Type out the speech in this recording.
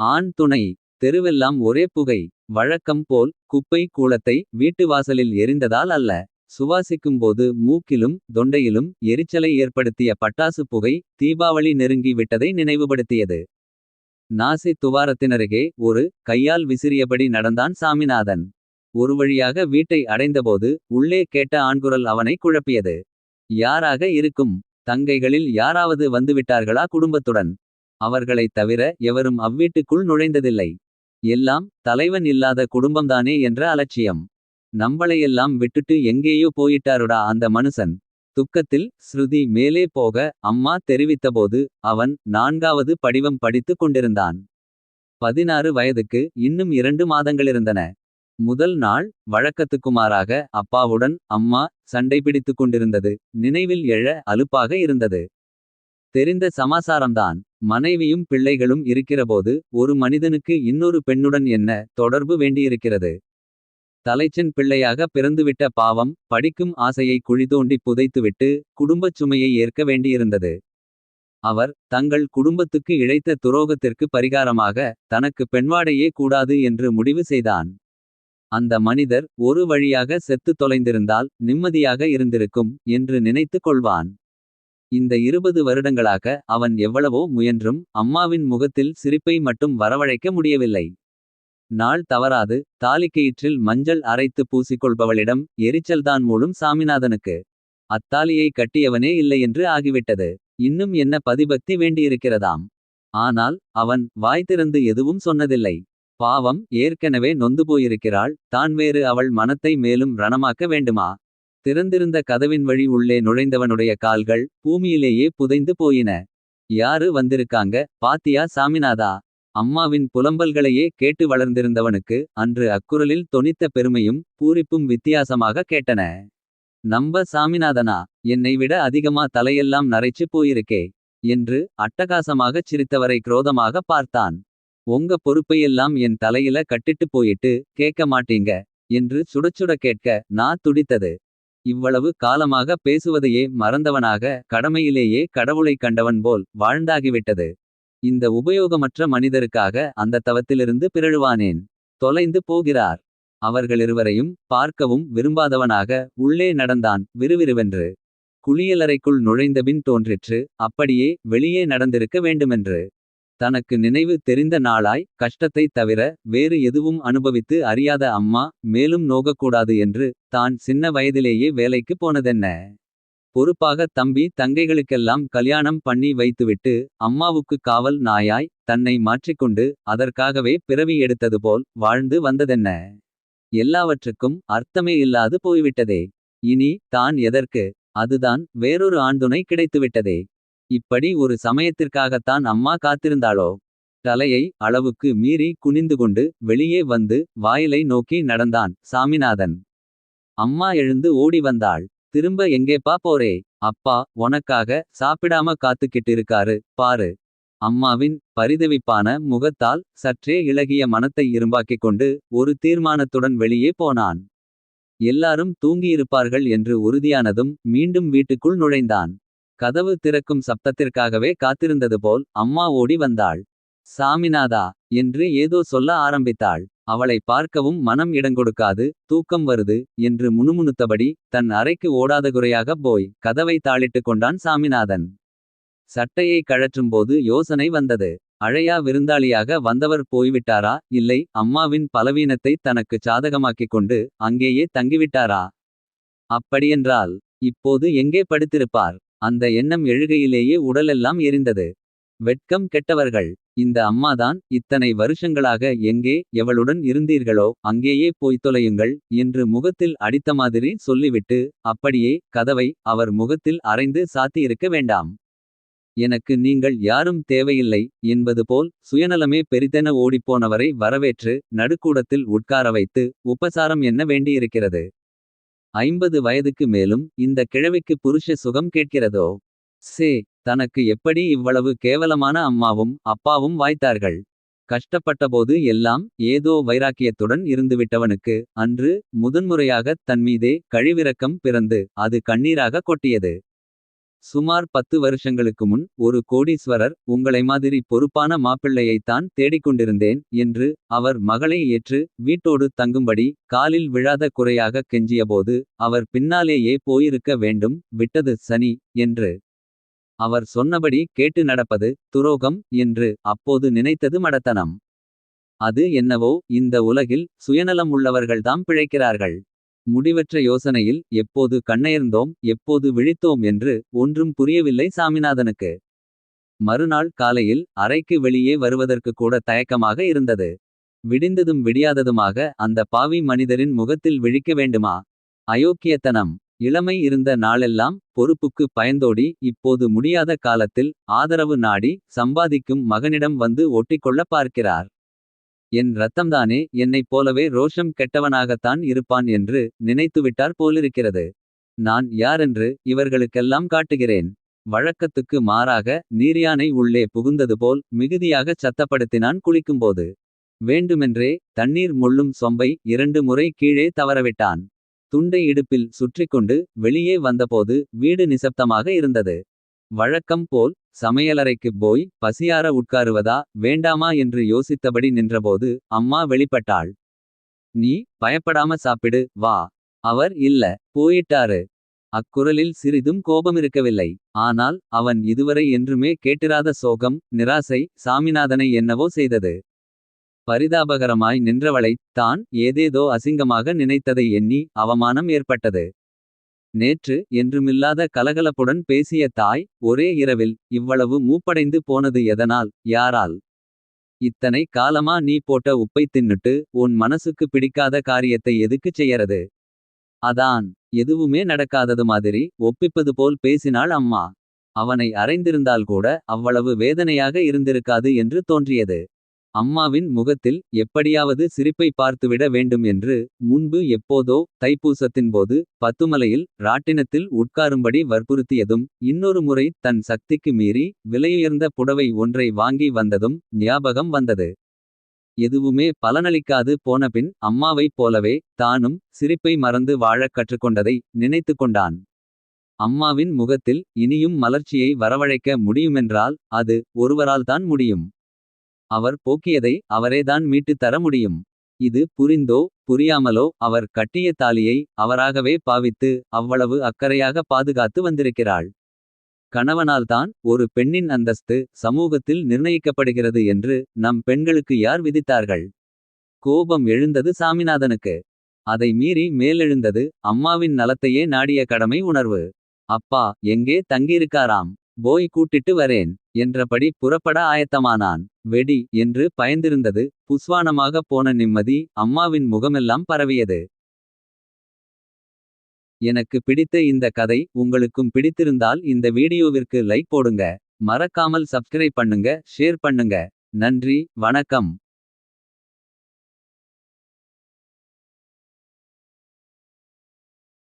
ஆண் துணை தெருவெல்லாம் ஒரே புகை. வழக்கம் போல் குப்பை கூளத்தை வீட்டு வாசலில் எரிந்ததால் அல்ல. சுவாசிக்கும்போது மூக்கிலும் தொண்டையிலும் எரிச்சலை ஏற்படுத்திய பட்டாசு புகை. தீபாவளி நெருங்கி விட்டதை நினைவுபடுத்தியது. நாசி துவாரத்தினருகே ஒரு கையால் விசிறியபடி நடந்தான் சாமிநாதன். ஒரு வழியாக வீட்டை அடைந்தபோது உள்ளே கேட்ட ஆண்குரல் அவனை குழப்பியது. யாராக இருக்கும் தங்கைகளில் யாராவது வந்துவிட்டார்களா குடும்பத்துடன். அவர்களைத் தவிர எவரும் அவ்வீட்டுக்குள் நுழைந்ததில்லை. எல்லாம் தலைவன் இல்லாத குடும்பம்தானே என்ற அலட்சியம். நம்பளையெல்லாம் விட்டுட்டு எங்கேயோ போயிட்டாருடா அந்த மனுசன். துக்கத்தில் ஸ்ருதி மேலே போக அம்மா தெரிவித்தபோது. அவன் நான்காவது படிவம் படித்துக் கொண்டிருந்தான். பதினாறு வயதுக்கு இன்னும் இரண்டு மாதங்களிருந்தன. முதல் நாள் வழக்கத்துக்குமாறாக அப்பாவுடன் அம்மா. சண்டை பிடித்துக் கொண்டிருந்தது நினைவில் எழ அலுப்பாக இருந்தது. தெரிந்த சமாசாரம்தான் மனைவியும் பிள்ளைகளும் இருக்கிறபோது. ஒரு மனிதனுக்கு இன்னொரு பெண்ணுடன் என்ன தொடர்பு வேண்டியிருக்கிறது. தலைச்சன் பிள்ளையாக பிறந்துவிட்ட பாவம். படிக்கும் ஆசையை குழிதோண்டி புதைத்துவிட்டு. குடும்பச் சுமையை ஏற்க வேண்டியிருந்தது. அவர் தங்கள் குடும்பத்துக்கு இழைத்த துரோகத்திற்கு பரிகாரமாக. தனக்கு பெண்வாடையே கூடாது என்று முடிவு செய்தான். அந்த மனிதர் ஒரு வழியாக செத்துத் தொலைந்திருந்தால். நிம்மதியாக இருந்திருக்கும் என்று நினைத்துக் கொள்வான். இந்த இருபது வருடங்களாக அவன் எவ்வளவோ முயன்றும். அம்மாவின் முகத்தில் சிரிப்பை மட்டும் வரவழைக்க முடியவில்லை. நாள் தவறாது தாலிக்கயிற்றில் மஞ்சள் அரைத்து பூசிக்கொள்பவளிடம். எரிச்சல்தான் மூலம் சாமிநாதனுக்கு. அத்தாலியை கட்டியவனே இல்லையென்று ஆகிவிட்டது. இன்னும் என்ன பதிபக்தி வேண்டியிருக்கிறதாம். ஆனால் அவன் வாய்திறந்து எதுவும் சொன்னதில்லை. பாவம் ஏற்கெனவே நொந்து போயிருக்கிறாள். தான் வேறு அவள் மனத்தை மேலும் ரணமாக்க வேண்டுமா. திறந்திருந்த கதவின் வழி உள்ளே நுழைந்தவனுடைய கால்கள். பூமியிலேயே புதைந்து போயின. யாரு வந்திருக்காங்க பாத்தியா சாமிநாதா. அம்மாவின் புலம்பல்களையே கேட்டு வளர்ந்திருந்தவனுக்கு. அன்று அக்குரலில் தொனித்த பெருமையும் பூரிப்பும் வித்தியாசமாக கேட்டன. நம்ப சாமிநாதனா என்னை விட அதிகமா தலையெல்லாம் நரைச்சு போயிருக்கே. என்று அட்டகாசமாகச் சிரித்தவரை குரோதமாக பார்த்தான். உங்க பொறுப்பையெல்லாம் என் தலையில கட்டிட்டு போயிட்டு. கேட்க மாட்டீங்க என்று சுடச்சுட கேட்க நான் துடித்தது. இவ்வளவு காலமாக பேசுவதையே மறந்தவனாக. கடமையிலேயே கடவுளைக் கண்டவன் போல் வாழ்ந்தாகிவிட்டது. இந்த உபயோகமற்ற மனிதருக்காக அந்த தவத்திலிருந்து பிறழுவானேன். தொலைந்து போகிறார். அவர்களிருவரையும் பார்க்கவும் விரும்பாதவனாக. உள்ளே நடந்தான் விறுவிறுவென்று. குளியலறைக்குள் நுழைந்தபின் தோன்றிற்று. அப்படியே வெளியே நடந்திருக்க வேண்டுமென்று. தனக்கு நினைவு தெரிந்த நாளாய் கஷ்டத்தைத் தவிர. வேறு எதுவும் அனுபவித்து அறியாத அம்மா. மேலும் நோகக்கூடாது என்று தான் சின்ன வயதிலேயே வேலைக்குப் போனதென்ன. பொறுப்பாக தம்பி தங்கைகளுக்கெல்லாம் கல்யாணம் பண்ணி வைத்துவிட்டு. அம்மாவுக்கு காவல் நாயாய் தன்னை மாற்றிக்கொண்டு. அதற்காகவே பிறவி எடுத்தது போல் வாழ்ந்து வந்ததென்ன. எல்லாவற்றுக்கும் அர்த்தமே இல்லாது போய்விட்டதே. இனி தான் எதற்கு அதுதான் வேறொரு ஆண்துணை கிடைத்துவிட்டதே. இப்படி ஒரு சமயத்திற்காகத்தான் அம்மா காத்திருந்தாளோ. தலையை அளவுக்கு மீறி குனிந்துகொண்டு வெளியே வந்து. வாயிலை நோக்கி நடந்தான் சாமிநாதன். அம்மா எழுந்து ஓடி வந்தாள். திரும்ப எங்கேப்பா போறே அப்பா உனக்காக சாப்பிடாம காத்துக்கிட்டிருக்காரு பாரு. அம்மாவின் பரிதவிப்பான முகத்தால் சற்றே இளகிய மனத்தை இரும்பாக்கிக் கொண்டு. ஒரு தீர்மானத்துடன் வெளியே போனான். எல்லாரும் தூங்கியிருப்பார்கள் என்று உறுதியானதும். மீண்டும் வீட்டுக்குள் நுழைந்தான். கதவு திறக்கும் சப்தத்திற்காகவே காத்திருந்தது போல். அம்மா ஓடி வந்தாள். சாமிநாதா என்று ஏதோ சொல்ல ஆரம்பித்தாள். அவளை பார்க்கவும் மனம் இடங்கொடுக்காது தூக்கம் வருது. என்று முணுமுணுத்தபடி தன் அறைக்கு ஓடாதகுறையாகப் போய். கதவை தாளிட்டுக் கொண்டான் சாமிநாதன். சட்டையை கழற்றும்போது யோசனை வந்தது. அழையா விருந்தாளியாக வந்தவர் போய்விட்டாரா இல்லை. அம்மாவின் பலவீனத்தை தனக்குச் சாதகமாக்கிக் கொண்டு. அங்கேயே தங்கிவிட்டாரா. அப்படியென்றால் இப்போது எங்கே படுத்திருப்பார். அந்த எண்ணம் எழுகையிலேயே உடலெல்லாம் எரிந்தது. வெட்கம் கெட்டவர்கள் இந்த அம்மாதான் இத்தனை வருஷங்களாக எங்கே. எவளுடன் இருந்தீர்களோ அங்கேயே போய்த் தொலையுங்கள். என்று முகத்தில் அடித்த மாதிரி சொல்லிவிட்டு. அப்படியே கதவை அவர் முகத்தில் அறைந்து சாத்தியிருக்க வேண்டாம். எனக்கு நீங்கள் யாரும் தேவையில்லை என்பது போல். சுயநலமே பெரிதென ஓடிப்போனவரை வரவேற்று. நடுக்கூடத்தில் உட்கார வைத்து உபசாரம் என்ன வேண்டியிருக்கிறது. ஐம்பது வயதுக்கு மேலும் இந்த கிழவிக்கு புருஷ சுகம் கேட்கிறதோ. சே தனக்கு எப்படி இவ்வளவு கேவலமான அம்மாவும். அப்பாவும் வாய்த்தார்கள். கஷ்டப்பட்டபோது எல்லாம் ஏதோ வைராக்கியத்துடன் இருந்துவிட்டவனுக்கு. அன்று முதன்முறையாகத் தன்மீதே கழிவிரக்கம் பிறந்து. அது கண்ணீராக கொட்டியது. சுமார் பத்து வருஷங்களுக்கு முன் ஒரு கோடீஸ்வரர் உங்களை மாதிரி பொறுப்பான மாப்பிள்ளையைத்தான் தேடிக்கொண்டிருந்தேன் என்று அவர் மகளை ஏற்று வீட்டோடு தங்கும்படி காலில் விழாத குறையாக கெஞ்சியபோது அவர் பின்னாலேயே போயிருக்க வேண்டும் விட்டது சனி என்று அவர் சொன்னபடி கேட்டு நடப்பது துரோகம் என்று அப்போது நினைத்தது மடத்தனம். அது என்னவோ இந்த உலகில் சுயநலம் உள்ளவர்கள்தாம் பிழைக்கிறார்கள். முடிவற்ற யோசனையில் எப்போது கண்ணயர்ந்தோம் எப்போது விழித்தோம் என்று ஒன்றும் புரியவில்லை சாமிநாதனுக்கு. மறுநாள் காலையில் அறைக்கு வெளியே வருவதற்கு கூட தயக்கமாக இருந்தது. விடிந்ததும் விடியாததுமாக அந்த பாவி மனிதரின் முகத்தில் விழிக்க வேண்டுமா? அயோக்கியத்தனம். இளமை இருந்த நாளெல்லாம் பொறுப்புக்கு பயந்தோடி இப்போது முடியாத காலத்தில் ஆதரவு நாடி சம்பாதிக்கும் மகனிடம் வந்து ஒட்டிக்கொள்ள பார்க்கிறார். என் ரத்தம்தானே என்னைப் போலவே ரோஷம் கெட்டவனாகத்தான் இருப்பான் என்று நினைத்துவிட்டார் போலிருக்கிறது. நான் யாரென்று இவர்களுக்கெல்லாம் காட்டுகிறேன். வழக்கத்துக்கு மாறாக நீர்யானை உள்ளே புகுந்தது போல் மிகுதியாகச் சத்தப்படுத்தினான் குளிக்கும்போது. வேண்டுமென்றே தண்ணீர் முள்ளும் சொம்பை இரண்டு முறை கீழே தவறவிட்டான். துண்டை இடுப்பில் சுற்றிக்கொண்டு வெளியே வந்தபோது வீடு நிசப்தமாக இருந்தது. வழக்கம் போல் சமையலறைக்குப் போய் பசியார உட்காருவதா வேண்டாமா என்று யோசித்தபடி நின்றபோது அம்மா வெளிப்பட்டாள். நீ பயப்படாம சாப்பிடு வா. அவர் இல்ல. போயிட்டாரு. அக்குரலில் சிறிதும் கோபமிருக்கவில்லை. ஆனால் அவன் இதுவரை என்றுமே கேட்டிராத சோகம் நிராசை சாமிநாதனை என்னவோ செய்தது. பரிதாபகரமாய் நின்றவளைத் தான் ஏதேதோ அசிங்கமாக நினைத்ததை எண்ணி அவமானம் ஏற்பட்டது. நேற்று என்றுமில்லாத கலகலப்புடன் பேசிய தாய் ஒரே இரவில் இவ்வளவு மூப்படைந்து போனது எதனால்? யாரால்? இத்தனை காலமா நீ போட்ட உப்பை தின்னுட்டு உன் மனசுக்கு பிடிக்காத காரியத்தை எதுக்குச் செய்யறது? அதான் எதுவுமே நடக்காதது மாதிரி ஒப்பிப்பது போல் பேசினாள் அம்மா. அவனை அறைந்திருந்தால் கூட அவ்வளவு வேதனையாக இருந்திருக்காது என்று தோன்றியது. அம்மாவின் முகத்தில் எப்படியாவது சிரிப்பை பார்த்துவிட வேண்டும் என்று முன்பு எப்போதோ தைப்பூசத்தின் போது பத்துமலையில் ராட்டினத்தில் உட்காரும்படி வற்புறுத்தியதும் இன்னொரு முறை தன் சக்திக்கு மீறி விலையுயர்ந்த புடவை ஒன்றை வாங்கி வந்ததும் ஞாபகம் வந்தது. எதுவுமே பலனளிக்காது போனபின் அம்மாவைப் போலவே தானும் சிரிப்பை மறந்து வாழக் கற்றுக்கொண்டதை நினைத்து கொண்டான். அம்மாவின் முகத்தில் இனியும் மலர்ச்சியை வரவழைக்க முடியுமென்றால் அது ஒருவரால்தான் முடியும். அவர் போக்கியதை அவரேதான் மீட்டுத் தர முடியும். இது புரிந்தோ புரியாமலோ அவர் கட்டிய தாலியை அவராகவே பாவித்து அவ்வளவு அக்கறையாக பாதுகாத்து வந்திருக்கிறாள். கணவனால்தான் ஒரு பெண்ணின் அந்தஸ்து சமூகத்தில் நிர்ணயிக்கப்படுகிறது என்று நம் பெண்களுக்கு யார் விதித்தார்கள்? கோபம் எழுந்தது சாமிநாதனுக்கு. அதை மீறி மேலெழுந்தது அம்மாவின் நலத்தையே நாடிய கடமை உணர்வு. அப்பா எங்கே தங்கியிருக்காராம்? போய் கூட்டிட்டு வரேன். என்றபடி புறப்பட ஆயத்தமானான். வெடி என்று பயந்திருந்தது. புஸ்வானமாக போன நிம்மதி அம்மாவின் முகமெல்லாம் பரவியது. எனக்கு பிடித்த இந்த கதை உங்களுக்கும் பிடித்திருந்தால் இந்த வீடியோவிற்கு லைக் போடுங்க. மறக்காமல் சப்ஸ்கிரைப் பண்ணுங்க ஷேர் பண்ணுங்க. நன்றி வணக்கம்.